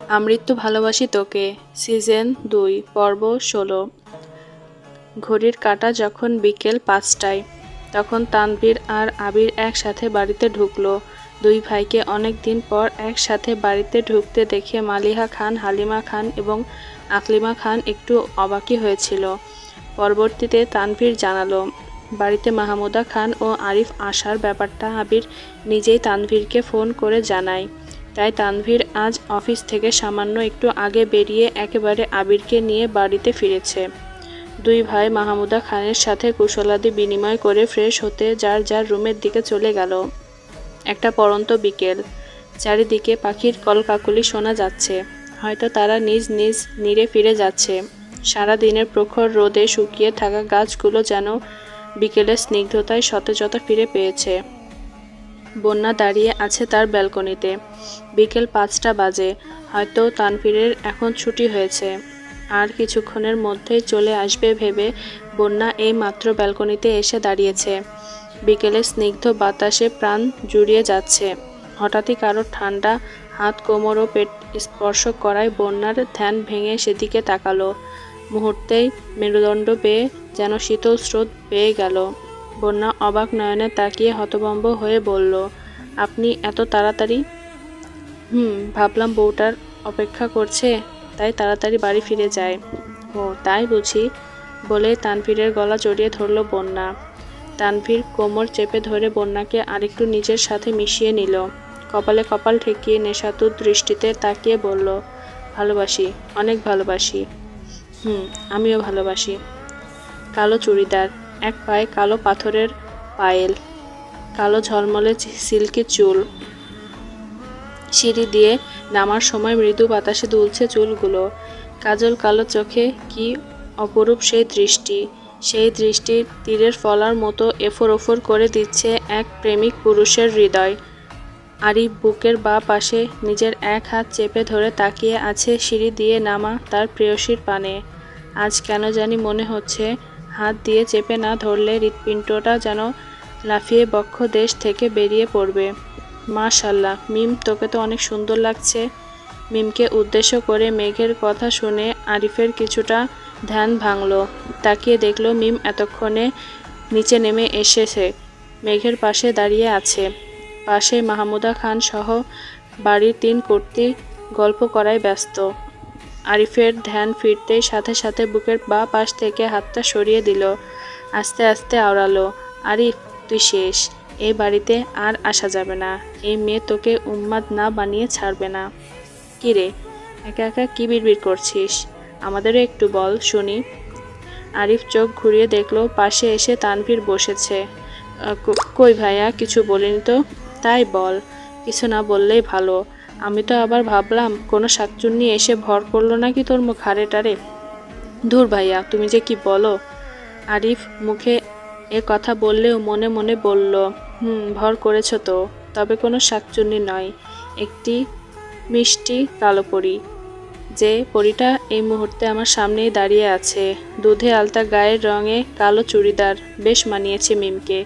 আমৃত্যু ভালোবাসি তোকে, সিজন দুই, পর্ব ষোলো। ঘড়ির কাটা যখন বিকেল পাঁচটায়, তখন তানভীর আর আবির একসাথে বাড়িতে ঢুকলো। দুই ভাইকে অনেক দিন পর একসাথে বাড়িতে ঢুকতে দেখে মালিহা খান, হালিমা খান এবং আকলিমা খান একটু অবাকই হয়েছিল। পরবর্তীতে তানভীর জানালো, বাড়িতে মাহমুদা খান ও আরিফ আসার ব্যাপারটা আবির নিজেই তানভীরকে ফোন করে জানায়। তাই তানভীর আজ অফিস থেকে সামান্য একটু আগে বেরিয়ে একেবারে আবিরকে নিয়ে বাড়িতে ফিরেছে। দুই ভাই মাহমুদা খানের সাথে কুশলাদি বিনিময় করে ফ্রেশ হতে যার যার রুমের দিকে চলে গেল। একটা পরন্ত বিকেল। চারিদিকে পাখির কলকাকুলি শোনা যাচ্ছে। হয়তো তারা নিজ নিজ নীরে ফিরে যাচ্ছে। সারা দিনের প্রখর রোদে শুকিয়ে থাকা গাছগুলো যেন বিকেলের স্নিগ্ধতায় সতেজতা ফিরে পেয়েছে। বন্যা দাঁড়িয়ে আছে তার ব্যালকনিতে। বিকেল পাঁচটা বাজে, হয়তো তানভীরের এখন ছুটি হয়েছে। আর কিছুক্ষণের মধ্যেই চলে আসবে ভেবে বন্যা এই মাত্র ব্যালকনিতে এসে দাঁড়িয়েছে। বিকেলে স্নিগ্ধ বাতাসে প্রাণ জুড়িয়ে যাচ্ছে। হঠাৎই কারও ঠান্ডা হাত, কোমর ও পেট স্পর্শ করায় বন্যার ধ্যান ভেঙে সেদিকে তাকালো। মুহূর্তেই মেরুদণ্ড পেয়ে যেন শীতল স্রোত পেয়ে গেল। বন্যা অবাক নয়নে তাকিয়ে হতভম্ব হয়ে বলল, আপনি এত তাড়াতাড়ি? হুম, ভাবলাম বউটার অপেক্ষা করছে, তাই তাড়াতাড়ি বাড়ি ফিরে যায় ও, তাই বুঝি? বলে তানভীরের গলা জড়িয়ে ধরল বন্যা। তানভীর কোমর চেপে ধরে বন্যাকে আরেকটু নিজের সাথে মিশিয়ে নিল। কপালে কপাল ঠেকিয়ে নেশাতুর দৃষ্টিতে তাকিয়ে বলল, ভালোবাসি, অনেক ভালোবাসি। হুম, আমিও ভালোবাসি। কালো চুড়িদার। এক পায়ে কালো পাথরের পায়েল, কালো ঝলমলে সিল্কি চুল। সিঁড়ি দিয়ে নামার সময় মৃদু বাতাসে দুলছে চুলগুলো। কাজল কালো চোখে কি অপরূপ সেই দৃষ্টি, সেই দৃষ্টির তীরের ফলার মতো এফর ওফর করে দিচ্ছে এক প্রেমিক পুরুষের হৃদয়। আরিফ বুকের বা পাশে নিজের এক হাত চেপে ধরে তাকিয়ে আছে সিঁড়ি দিয়ে নামা তার প্রেয়সীর পানে। আজ কেন জানি মনে হচ্ছে হাত দিয়ে চেপে না ধরলে হৃৎপিণ্ডটা যেন লাফিয়ে বক্ষ দেশ থেকে বেরিয়ে পড়বে। মাশাল্লাহ মিম, তোকে তো অনেক সুন্দর লাগছে। মিমকে উদ্দেশ্য করে মেঘের কথা শুনে আরিফের কিছুটা ধ্যান ভাঙলো। তাকিয়ে দেখল মিম এতক্ষণে নিচে নেমে এসেছে। মেঘের পাশে দাঁড়িয়ে আছে। পাশে মাহমুদা খান সহ বাড়ির তিন কর্তী গল্প করায় ব্যস্ত। আরিফের ধ্যান ফিরতেই সাথে সাথে বুকের বা পাশ থেকে হাতটা সরিয়ে দিল। আস্তে আস্তে আওড়ালো, আরিফ, তুই শেষ। এই বাড়িতে আর আসা যাবে না। এই মেয়ে তোকে উন্মাদ না বানিয়ে ছাড়বে না। কি রে? একা একা কি বিড়বিড় করছিস? আমাদেরও একটু বল, শুনি। আরিফ চোখ ঘুরিয়ে দেখল, পাশে এসে তানভীর বসেছে। কই ভাইয়া? কিছু বলিনি তো? তাই বল, কিছু না বললেই ভালো। আমি তো আবার ভাবলাম, কোনো শাকচুন্নি এসে ভর করল নাকি তোর মুখ হারে টারে ধুর ভাইয়া, তুমি যে কি বলো? আরিফ মুখে এ কথা বললেও মনে মনে বলল, হুম, ভর করেছ তো, তবে কোনো শাকচুন্নি নয়, একটি মিষ্টি কালো পরি। যে পরিটা এই মুহূর্তে আমার সামনেই দাঁড়িয়ে আছে। দুধে আলতা গায়ের রঙে কালো চুড়িদার, বেশ মানিয়েছে মিমকে।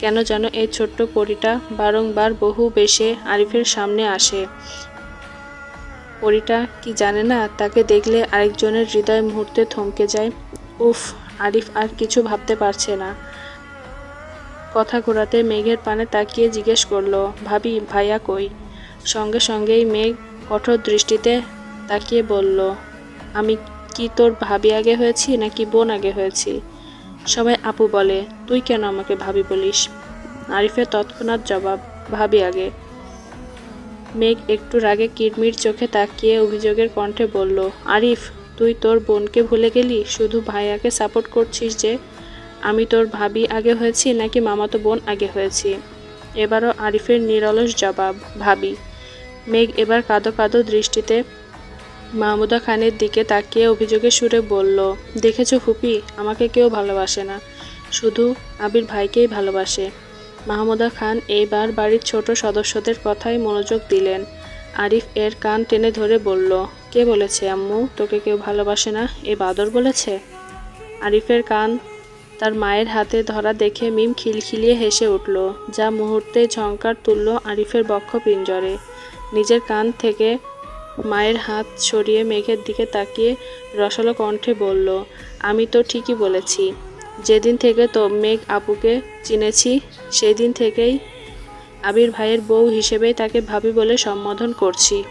কেন যেন এই ছোট্ট পরিটা বারংবার বহু বেশে আরিফের সামনে আসে। পরিটা কি জানে না, তাকে দেখলে আরেকজনের হৃদয় মুহূর্তে থমকে যায়। উফ, আরিফ আর কিছু ভাবতে পারছে না। কথা ঘোরাতে মেঘের পানে তাকিয়ে জিজ্ঞেস করল, ভাবি, ভাইয়া কই? সঙ্গে সঙ্গেই মেঘ কঠোর দৃষ্টিতে তাকিয়ে বলল, আমি কি তোর ভাবি আগে হয়েছি নাকি বোন আগে হয়েছি? সবাই, আপু বলে, তুই কেন আমাকে ভাবি বলিস? আরিফের তৎক্ষণাৎ জবাব, ভাবি আগে। মেঘ একটু রাগে কিরমির চোখে তাকিয়ে অভিযোগের কণ্ঠে বলল, আরিফ, তুই তোর বোনকে ভুলে গেলি? শুধু ভাইয়াকে সাপোর্ট করছিস যে আমি তোর ভাবি আগে হয়েছি নাকি মামাতো বোন আগে হয়েছি? এবারও আরিফের নিরলস জবাব, ভাবি। মেঘ এবার কাঁদো কাঁদো দৃষ্টিতে মাহমুদা খানের দিকে তাকিয়ে অভিযোগের সুরে বলল, দেখেছ ফুপি, আমাকে কেউ ভালোবাসে না। শুধু আবির ভাইকেই ভালোবাসে। মাহমুদা খান এইবার বাড়ির ছোট সদস্যদের কথায় মনোযোগ দিলেন। আরিফ এর কান টেনে ধরে বলল, কে বলেছে আম্মু, তোকে কেউ ভালোবাসে না? এ বাদর বলেছে? আরিফের কান তার মায়ের হাতে ধরা দেখে মিম খিলখিলিয়ে হেসে উঠল, যা মুহূর্তে ঝঙ্কার তুলল আরিফের বক্ষ পিঞ্জরে। নিজের কান থেকে মায়ের হাত সরিয়ে মেঘের দিকে তাকিয়ে রসালো কণ্ঠে বলল, আমি তো ঠিকই বলেছি। যেদিন থেকে তো মেঘ আপুকে চিনেছি সেই দিন থেকেই আবির ভাইয়ের বউ হিসেবেই তাকে ভাবি বলে সম্বোধন করছি।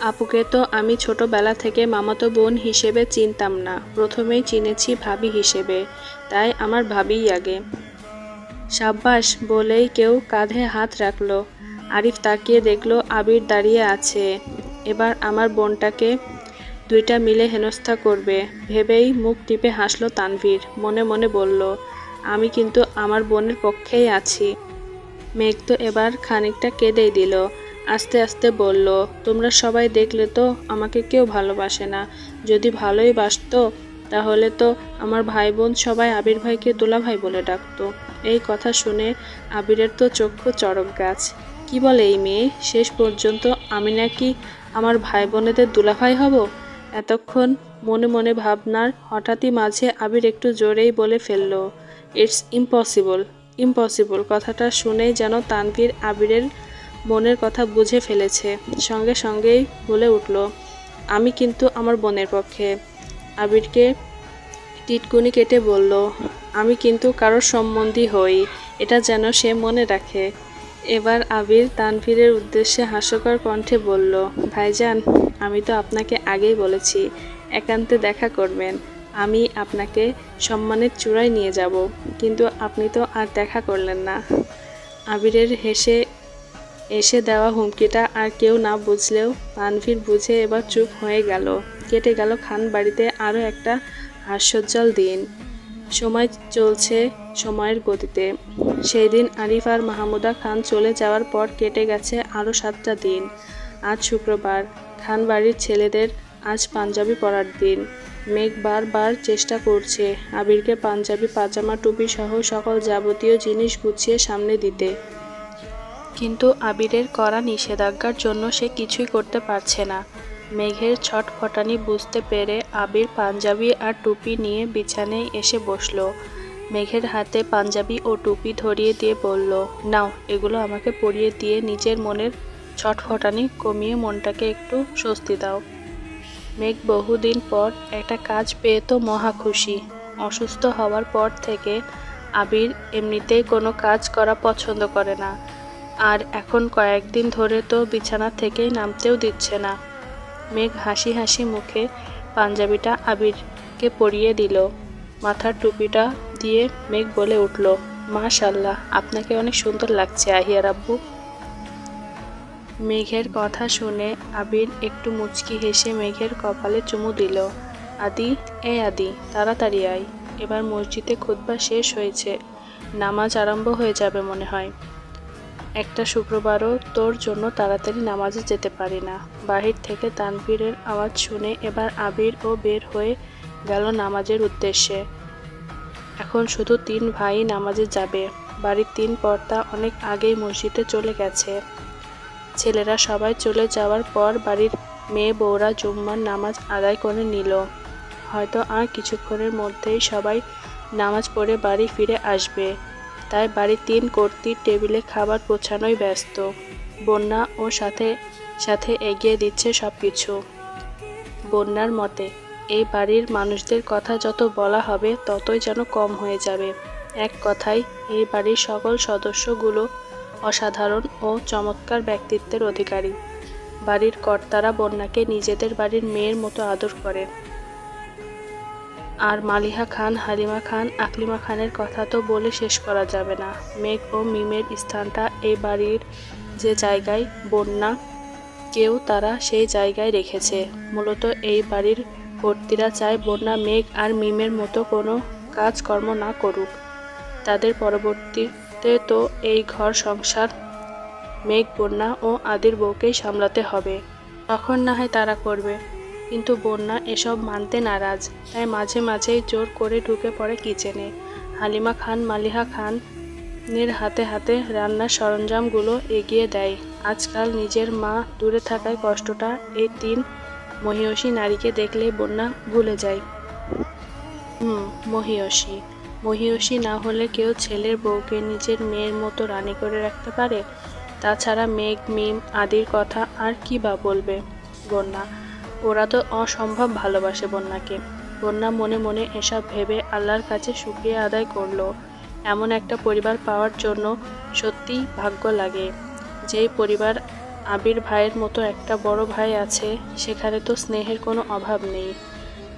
আপুকে তো আমি ছোটবেলা থেকে মামাতো বোন হিসেবে চিনতাম না। প্রথমেই চিনেছি ভাবি হিসেবে। তাই আমার ভাবিই আগে। সাব্বাস বলেই কেউ কাঁধে হাত রাখল। আরিফ তাকিয়ে দেখল আবির দাঁড়িয়ে আছে। এবার আমার বোনটাকে দুইটা মিলে হেনস্থা করবে। ভেবেই মুখ টিপে হাসলো তানভীর। মনে মনে বলল, আমি কিন্তু আমার বোনের পক্ষেই আছি। মেঘ তো এবার খানিকটা কেঁদেই দিল। আস্তে আস্তে বলল, তোমরা সবাই দেখলে তো আমাকে কেউ ভালোবাসে না। যদি ভালোই বাসতো, তাহলে তো আমার ভাই বোন সবাই আবির ভাইকে দোলা ভাই বলে ডাকতো। এই কথা শুনে আবিরের তো চক্ষু চড়ক গাছ। কি বলে এই মেয়ে? শেষ পর্যন্ত আমি নাকি আমার ভাই বোনেদের দুলাভাই হব? এতক্ষণ মনে মনে ভাবনার হঠাৎই মাঝে আবির একটু জোরেই বলে ফেলল ইটস ইম্পসিবল ইম্পসিবল কথাটা শুনেই যেন তানভীর আবিরের মনের কথা বুঝে ফেলেছে। সঙ্গে সঙ্গেই বলে উঠল, আমি কিন্তু আমার বোনের পক্ষে। আবিরকে টিটকুনি কেটে বলল, আমি কিন্তু কারোর সম্বন্ধী হই, এটা যেন সে মনে রাখে। এবার আবির তানভীরের উদ্দেশ্যে হাস্যকর কণ্ঠে বলল, ভাইজান, আমি তো আপনাকে আগেই বলেছি, একান্তে দেখা করবেন। আমি আপনাকে সম্মানের চূড়ায় নিয়ে যাব, কিন্তু আপনি তো আর দেখা করলেন না। আবিরের হেসে, এসে দেওয়া হুমকিটা আর কেউ না বুঝলেও তানভীর বুঝে এবার চুপ হয়ে গেল। কেটে গেল খান বাড়িতে আরও একটা হাস্যোজ্জ্বল দিন। সময় চলছে সময়ের গতিতে। সেই দিন আরিফ আর মাহমুদা খান চলে যাওয়ার পর কেটে গেছে আরও সাতটা দিন। আজ শুক্রবার খান বাড়ির ছেলেদের আজ পাঞ্জাবি পরার দিন। মেঘ বারবার চেষ্টা করছে আবিরকে পাঞ্জাবি, পাজামা, টুপি সহ সকল যাবতীয় জিনিস গুছিয়ে সামনে দিতে। কিন্তু আবিরের করা নিষেধাজ্ঞার জন্য সে কিছুই করতে পারছে না। মেঘের ছটফটানি বুঝতে পেরে আবির পাঞ্জাবি আর টুপি নিয়ে বিছানায় এসে বসল। মেঘের হাতে পাঞ্জাবি ও টুপি ধরিয়ে দিয়ে বলল, নাও, এগুলো আমাকে পরিয়ে দিয়ে নিজের মনের ছটফটানি কমিয়ে মনটাকে একটু স্বস্তি দাও। মেঘ বহুদিন পর একটা কাজ পেয়ে তো মহা খুশি। অসুস্থ হওয়ার পর থেকে আবির এমনিতেই কোনো কাজ করা পছন্দ করে না। আর এখন কয়েকদিন ধরে তো বিছানা থেকেই নামতেও দিচ্ছে না। মেঘ হাসি হাসি মুখে পাঞ্জাবিটা আবিরকে পরিয়ে দিল। মাথার টুপিটা দিয়ে মেঘ বলে উঠল, মাশাল্লাহ, আপনাকে অনেক সুন্দর লাগছে, আহিয়ার আব্বু। মেঘের কথা শুনে আবির একটু মুচকি হেসে মেঘের কপালে চুমু দিল, আদি, এ আদি, তাড়াতাড়ি আয়। এবার মসজিদে খুতবা শেষ হয়েছে, নামাজ আরম্ভ হয়ে যাবে মনে হয়। একটা শুক্রবারও তোর জন্য তাড়াতাড়ি নামাজে যেতে পারি না। বাহির থেকে তানভীরের আওয়াজ শুনে এবার আবির ও বের হয়ে গেল নামাজের উদ্দেশ্যে। এখন শুধু তিন ভাই নামাজে যাবে। বাড়ির তিন পর্দা অনেক আগেই মসজিদে চলে গেছে। ছেলেরা সবাই চলে যাওয়ার পর বাড়ির মেয়ে বউরা জুম্মার নামাজ আদায় করে নিল। হয়তো আর কিছুক্ষণের মধ্যেই সবাই নামাজ পড়ে বাড়ি ফিরে আসবে। তাই বাড়ির তিন কর্তৃর টেবিলে খাবার গোছানোই ব্যস্ত। বন্যা ও সাথে সাথে এগিয়ে দিচ্ছে সব কিছু বন্যার মতে, এই বাড়ির মানুষদের কথা যত বলা হবে ততই যেন কম হয়ে যাবে। এক কথায়, এই বাড়ির সকল সদস্যগুলো অসাধারণ ও চমৎকার ব্যক্তিত্বের অধিকারী। বাড়ির কর্তারা বন্যাকে নিজেদের বাড়ির মেয়ের মতো আদর করে। আর মালিহা খান, হালিমা খান, আকলিমা খানের কথা তো বলে শেষ করা যাবে না। মেঘ ও মিমের স্থানটা এই বাড়ির যে জায়গায়, বন্যা কেউ তারা সেই জায়গায় রেখেছে। মূলত এই বাড়ির কর্তীরা চায় বন্যা, মেঘ আর মিমের মতো কোনো কাজকর্ম না করুক। তাদের পরবর্তীতে তো এই ঘর সংসার, মেঘ, বন্যা ও আদির বউকেই সামলাতে হবে। তখন না হয় তারা করবে। কিন্তু বন্যা এসব মানতে নারাজ, তাই মাঝে মাঝেই জোর করে ঢুকে পড়ে কিচেনে। হালিমা খান, মালিহা খান এর হাতে হাতে রান্নার সরঞ্জামগুলো এগিয়ে দেয়। আজকাল নিজের মা দূরে থাকায় কষ্টটা এই তিন মহিয়সী নারীকে দেখলে বন্যা ভুলে যায়। হুম, মহিয়সী। মহিয়সী না হলে কেউ ছেলের বউকে নিজের মেয়ের মতো রানী করে রাখতে পারে? তাছাড়া মেঘ, মিম আদির কথা আর কি বা বলবে বন্যা? ওরা তো অসম্ভব ভালোবাসে বন্যাকে। বন্যা মনে মনে এসব ভেবে আল্লাহর কাছে শুক্রিয়া আদায় করল। এমন একটা পরিবার পাওয়ার জন্য সত্যিই ভাগ্য লাগে। যেই পরিবার আবির ভাইয়ের মতো একটা বড় ভাই আছে, সেখানে তো স্নেহের কোনো অভাব নেই।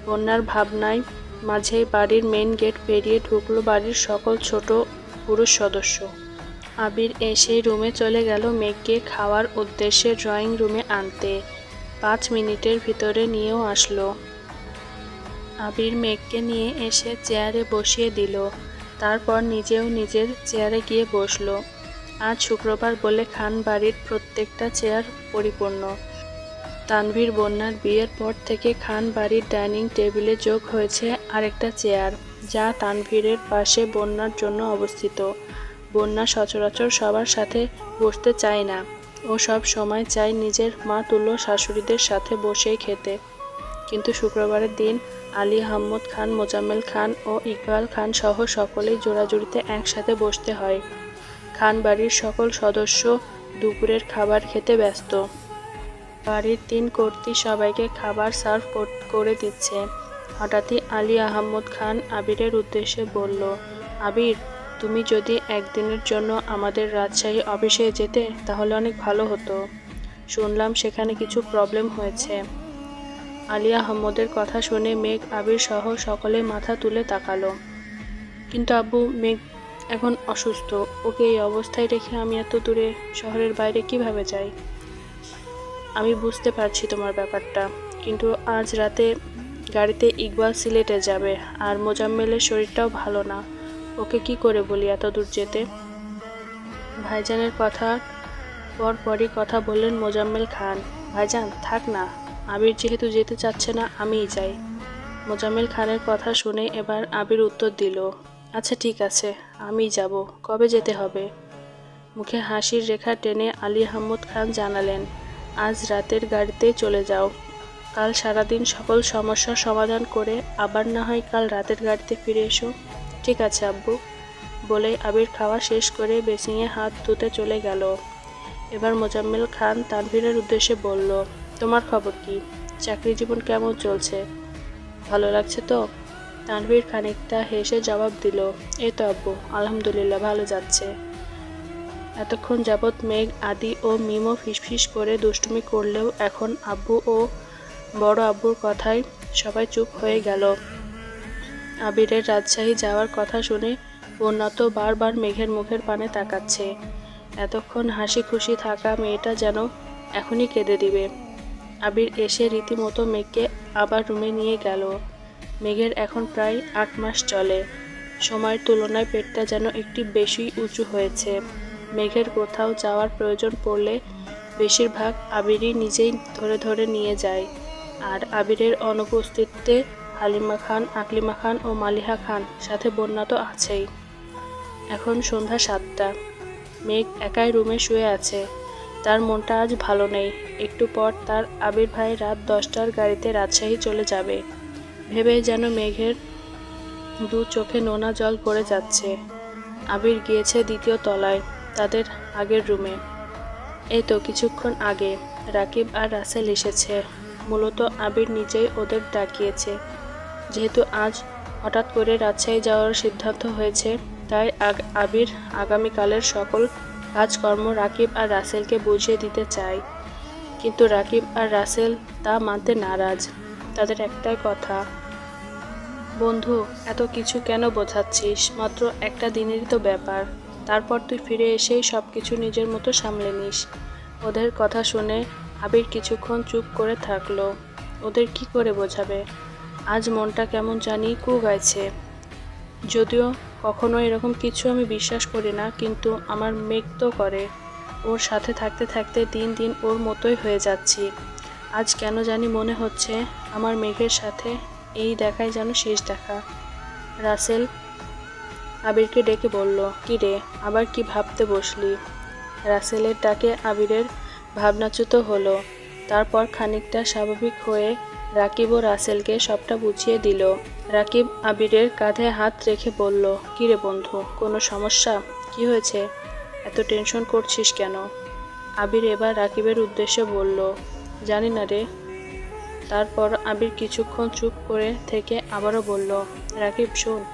বন্যার ভাবনায় মাঝেই বাড়ির মেন গেট পেরিয়ে ঢুকলো বাড়ির সকল ছোট পুরুষ সদস্য। আবির এসে রুমে চলে গেল মেঘকে খাওয়ার উদ্দেশ্যে ড্রয়িং রুমে আনতে। পাঁচ মিনিটের ভিতরে নিয়েও আসলো। আবির মেঘকে নিয়ে এসে চেয়ারে বসিয়ে দিল। তারপর নিজেও নিজের চেয়ারে গিয়ে বসল। আজ শুক্রবার বলে খান বাড়ির প্রত্যেকটা চেয়ার পরিপূর্ণ। তানভীর বন্যার বিয়ের পর থেকে খান বাড়ির ডাইনিং টেবিলে যোগ হয়েছে আরেকটা চেয়ার, যা তানভীরের পাশে বন্যার জন্য অবস্থিত। বন্যা সচরাচর সবার সাথে বসতে চায় না। ও সব সময় চায় নিজের মা তুলো শাশুড়িদের সাথে বসেই খেতে। কিন্তু শুক্রবারের দিন আলী আহম্মদ খান, মোজাম্মেল খান ও ইকবাল খান সহ সকলেই জোড়াজুড়িতে একসাথে বসতে হয়। খান বাড়ির সকল সদস্য দুপুরের খাবার খেতে ব্যস্ত। বাড়ির তিন কর্তৃ সবাইকে খাবার সার্ভ করে দিচ্ছে। হঠাৎই আলী আহম্মদ খান আবিরের উদ্দেশ্যে বলল, আবির তুমি যদি একদিনের জন্য আমাদের রাজশাহী অফিসে যেতে, তাহলে অনেক ভালো হতো। শুনলাম সেখানে কিছু প্রবলেম হয়েছে। আলী আহম্মদের কথা শুনে মেঘ আবির সহ সকলে মাথা তুলে তাকালো। কিন্তু আব্বু, মেঘ এখন অসুস্থ। ওকে এই অবস্থায় রেখে আমি এত দূরে শহরের বাইরে কীভাবে যাই? আমি বুঝতে পারছি তোমার ব্যাপারটা। কিন্তু আজ রাতে গাড়িতে ইকবাল সিলেটে যাবে। আর মোজাম্মেলের শরীরটাও ভালো না। ওকে কি করে বলি এত দূর যেতে? ভাইজানের কথা পর পরই কথা বললেন মোজাম্মেল খান। ভাইজান, থাক না, আবির যেহেতু যেতে চাচ্ছে না, আমিই যাই। মোজাম্মেল খানের কথা শুনে এবার আবির উত্তর দিল আচ্ছা ঠিক আছে, আমি যাব, কবে যেতে হবে? মুখে হাসির রেখা টেনে আলী আহমদ খান জানালেন, আজ রাতের গাড়িতে চলে যাও। কাল সারাদিন সকল সমস্যার সমাধান করে আবার না হয় কাল রাতের গাড়িতে ফিরে এসো। ঠিক আছে, আব্বু বলে আবির খাওয়া শেষ করে বেসিংয়ে হাত ধুতে চলে গেল। এবার মোজাম্মেল খান তানভীরের উদ্দেশ্যে বলল, তোমার খবর কি? চাকরি জীবন কেমন চলছে? ভালো লাগছে তো? তানভীর খানিকটা হেসে জবাব দিল, এই তো আব্বু, আলহামদুলিল্লাহ, ভালো যাচ্ছে। এতক্ষণ যাবৎ মেঘ, আদি ও মিমো ফিসফিস করে দুষ্টুমি করলেও এখন আব্বু ও বড় আব্বুর কথায় সবাই চুপ হয়ে গেল। আবিরের রাজশাহী যাওয়ার কথা শুনে বন্যা তো বারবার মেঘের মুখের পানে তাকাচ্ছে। এতক্ষণ হাসি খুশি থাকা মেয়েটা যেন এখনই কেঁদে দিবে। আবির এসে রীতিমতো মেঘকে আবার রুমে নিয়ে গেল। মেঘের এখন প্রায় আট মাস চলে। সময়ের তুলনায় পেটটা যেন একটি বেশি উঁচু হয়েছে। মেঘের কোথাও যাওয়ার প্রয়োজন পড়লে বেশিরভাগ আবিরই নিজেই ধরে ধরে নিয়ে যায়। আর আবিরের অনুপস্থিতিতে হালিমা খান, আকলিমা খান ও মালিহা খান সাথে বন্যা তো আছেই। এখন সন্ধ্যা সাতটা। মেঘ একাই রুমে শুয়ে আছে। তার মনটা আজ ভালো নেই। একটু পর তার আবির ভাই রাত দশটার গাড়িতে রাজশাহী চলে যাবে। ভেবে যেন মেঘের দু চোখে নোনা জল পড়ে যাচ্ছে। আবির গিয়েছে দ্বিতীয় তলায়, তাদের আগের রুমে। এই তো কিছুক্ষণ আগে। রাকিব আর রাসেল এসেছে। মূলত আবির নিজেই ওদের ডাকিয়েছে। যেহেতু আজ হঠাৎ করে রাজশাহী যাওয়ার সিদ্ধান্ত হয়েছে, তাই আবির আগামীকালের সকল কাজকর্ম রাকিব আর রাসেলকে বুঝিয়ে দিতে চায়। কিন্তু রাকিব আর রাসেল তা মানতে নারাজ। তাদের একটাই কথা, বন্ধু, এত কিছু কেন বোঝাচ্ছিস? মাত্র একটা দিনেরই তো ব্যাপার। তারপর তুই ফিরে এসেই সব কিছু নিজের মতো সামলে নিস। ওদের কথা শুনে আবির কিছুক্ষণ চুপ করে থাকল। ওদের কি করে বোঝাবে? আজ মনটা কেমন জানি কু গাইছে। যদিও কখনো এরকম কিছু আমি বিশ্বাস করি না, কিন্তু আমার মেঘ তো করে। ওর সাথে থাকতে থাকতে দিন দিন ওর মতোই হয়ে যাচ্ছি। আজ কেন জানি মনে হচ্ছে আমার মেঘের সাথে এই দেখাই যেন শেষ দেখা। রাসেল আবিরকে ডেকে বলল, কি রে, আবার কি ভাবতে বসলি? রাসেলের ডাকে আবিরের ভাবনাচ্যুত হলো। তারপর খানিকটা স্বাভাবিক হয়ে রাকিব ও রাসেলকে সবটা বুঝিয়ে দিল। রাকিব আবিরের কাঁধে হাত রেখে বলল, কিরে বন্ধু, কোনো সমস্যা? কি হয়েছে? এত টেনশন করছিস কেন? আবির এবার রাকিবের উদ্দেশ্যে বলল, জানি না রে। তারপর আবির কিছুক্ষণ চুপ করে থেকে আবারও বলল, রাকিব, শোন,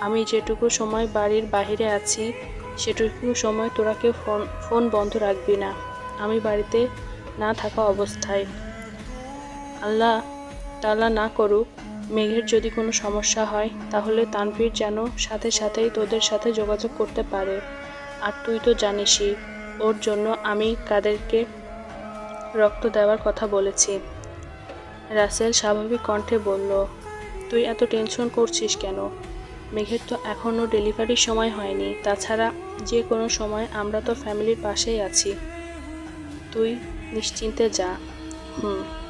আমি যেটুকু সময় বাড়ির বাইরে আছি, সেটুকু সময় তোরা কেউ ফোন ফোন বন্ধ রাখবি না। আমি বাড়িতে না থাকা অবস্থায়। আল্লাহ তালা না করুক, মেঘের যদি কোনো সমস্যা হয়, তাহলে তানভীর যেন সাথে সাথেই তোদের সাথে যোগাযোগ করতে পারে। আর তুই তো জানিসই, ওর জন্য আমি কাদেরকে রক্ত দেওয়ার কথা বলেছি। রাসেল স্বাভাবিক কণ্ঠে বলল, তুই এত টেনশন করছিস কেন? মেঘের তো এখনও ডেলিভারির সময় হয়নি। তাছাড়া যে কোনো সময় আমরা তো ফ্যামিলির পাশেই আছি। তুই নিশ্চিন্তে যা। হুম